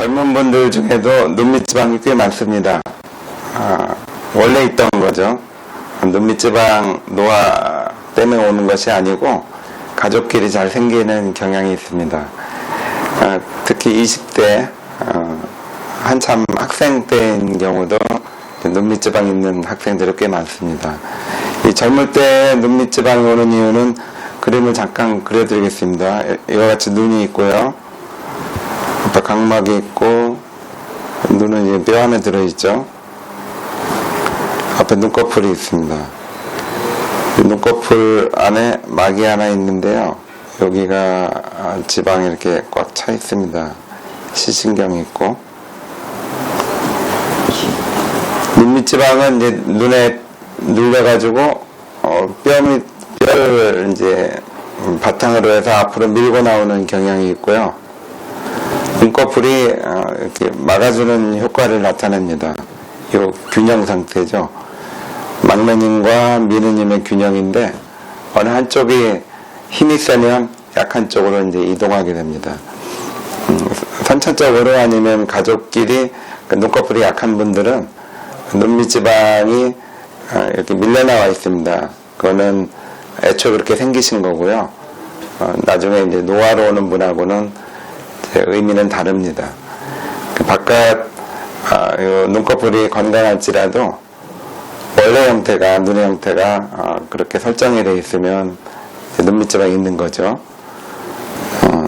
젊은 분들 중에도 눈밑지방이 꽤 많습니다. 아, 원래 있던 거죠. 눈밑지방 노화 때문에 오는 것이 아니고 가족끼리 잘 생기는 경향이 있습니다. 아, 특히 20대 어, 한참 학생 때인 경우도 눈밑지방 있는 학생들이 꽤 많습니다. 이 젊을 때 눈밑지방이 오는 이유는 그림을 잠깐 그려드리겠습니다. 이와 같이 눈이 있고요. 앞에 각막이 있고 눈은 이제 뼈 안에 들어있죠. 앞에 눈꺼풀이 있습니다. 이 눈꺼풀 안에 막이 하나 있는데요. 여기가 지방이 이렇게 꽉 차 있습니다. 시신경이 있고 눈밑지방은 이제 눈에 눌려가지고 어, 뼈 밑, 뼈를 이제 바탕으로 해서 앞으로 밀고 나오는 경향이 있고요. 눈꺼풀이 어, 이렇게 막아주는 효과를 나타냅니다. 이 균형 상태죠. 막내님과 미느님의 균형인데 어느 한쪽이 힘이 세면 약한 쪽으로 이제 이동하게 됩니다. 음, 선천적으로 아니면 가족끼리 그 눈꺼풀이 약한 분들은 눈밑 지방이 아, 이렇게 밀려나와 있습니다. 그거는 애초에 그렇게 생기신 거고요. 어, 나중에 이제 노화로 오는 분하고는 의미는 다릅니다. 그 바깥 아, 요 눈꺼풀이 건강할지라도 원래 형태가 눈의 형태가 어, 그렇게 설정이 되어 있으면 눈밑지방이 있는 거죠. 어,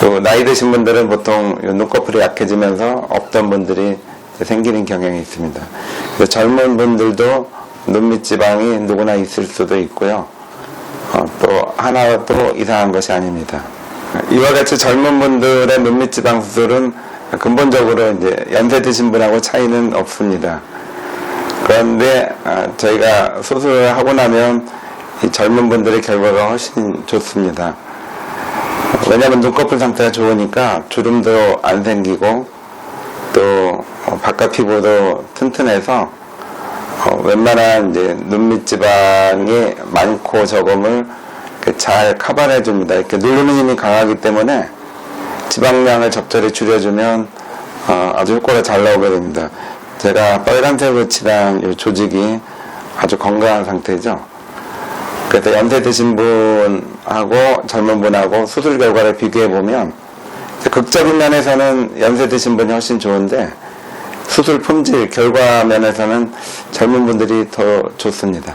또 나이 드신 분들은 보통 요 눈꺼풀이 약해지면서 없던 분들이 생기는 경향이 있습니다. 젊은 분들도 눈밑 지방이 누구나 있을 수도 있고요. 어, 또 하나도 이상한 것이 아닙니다. 이와 같이 젊은 분들의 눈밑 지방 수술은 근본적으로 이제 연세 드신 분하고 차이는 없습니다. 그런데 아, 저희가 수술을 하고 나면 이 젊은 분들의 결과가 훨씬 좋습니다. 왜냐하면 눈꺼풀 상태가 좋으니까 주름도 안 생기고 또 어, 바깥 피부도 튼튼해서 어, 웬만한 이제 눈밑 지방이 많고 적음을 잘 커버해 줍니다. 이렇게 누르는 힘이 강하기 때문에 지방량을 적절히 줄여주면 어, 아주 효과가 잘 나오게 됩니다. 제가 빨간색으로 칠한 이 조직이 아주 건강한 상태죠. 그래서 연세 드신 분하고 젊은 분하고 수술 결과를 비교해 보면 극적인 면에서는 연세 드신 분이 훨씬 좋은데 수술 품질 결과 면에서는 젊은 분들이 더 좋습니다.